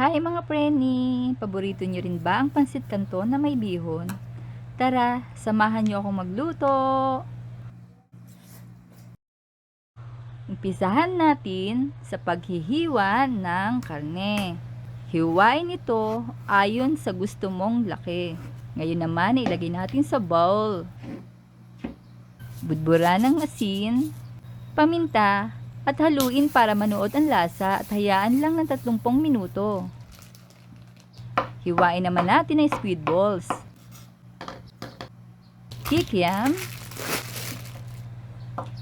Hi mga preni! Paborito nyo rin ba ang pansit kanton na may bihon? Tara, samahan nyo akong magluto! Umpisahan natin sa paghihiwa ng karne. Hiwain ito ayon sa gusto mong laki. Ngayon naman, ilagay natin sa bowl. Budbura ng asin, paminta, at haluin para manuot ang lasa at hayaan lang ng 30 minuto. Hiwain naman natin ang squid balls. Kikiam.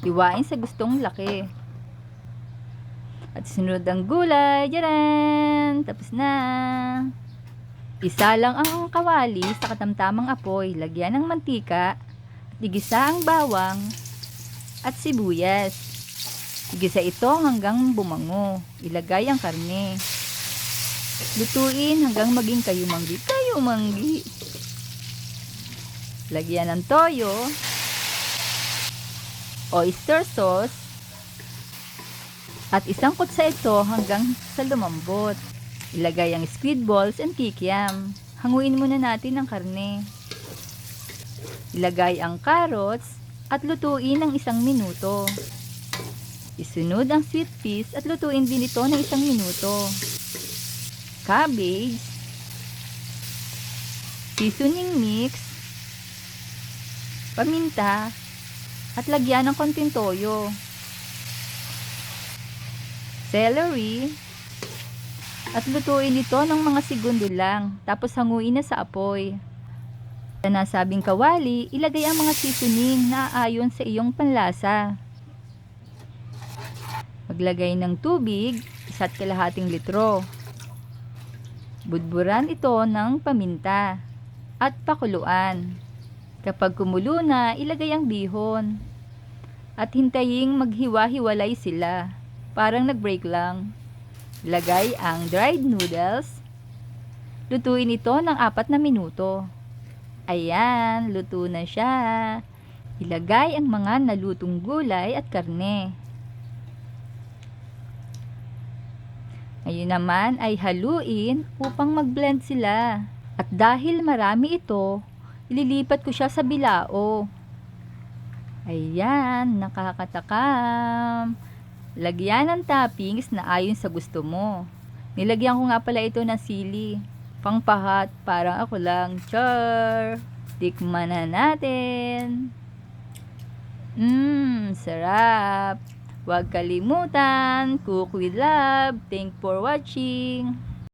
Hiwain sa gustong laki. At sunod ang gulay. Diyan! Tapos na. Isa lang ang kawali sa katamtamang apoy. Lagyan ng mantika. At ang bawang at sibuyas. Igisa ito hanggang bumango. Ilagay ang karne. Lutuin hanggang maging kayumanggi. Kayumanggi. Lagyan ng toyo. Oyster sauce. At isang kutsa ito hanggang sa lumambot. Ilagay ang squid balls and kikiam. Hanguin muna natin ang karne. Ilagay ang carrots at lutuin ng isang minuto. Isunod ang sweet peas at lutuin din ito ng isang minuto. Cabbage, seasoning mix, paminta, at lagyan ng konting toyo. Celery, at lutuin ito ng mga segundo lang, tapos hanguin na sa apoy. Sa nasabing kawali, ilagay ang mga seasoning na ayon sa iyong panlasa. Maglagay ng tubig, isa't kalahating litro. Budburan ito ng paminta at pakuluan. Kapag kumulo na, ilagay ang bihon. At hintaying maghiwa-hiwalay sila. Parang nag-break lang. Ilagay ang dried noodles. Lutuin ito ng apat na minuto. Ayan, luto na siya. Ilagay ang mga nalutong gulay at karne. Ngayon naman ay haluin upang mag-blend sila. At dahil marami ito, ililipat ko siya sa bilao. Ayan, nakakatakam. Lagyan ng toppings na ayon sa gusto mo. Nilagyan ko nga pala ito ng sili. Pangpahat, parang ako lang. Char! Tikman na natin. Mmm, sarap. Huwag kalimutan, cook with love. Thank for watching.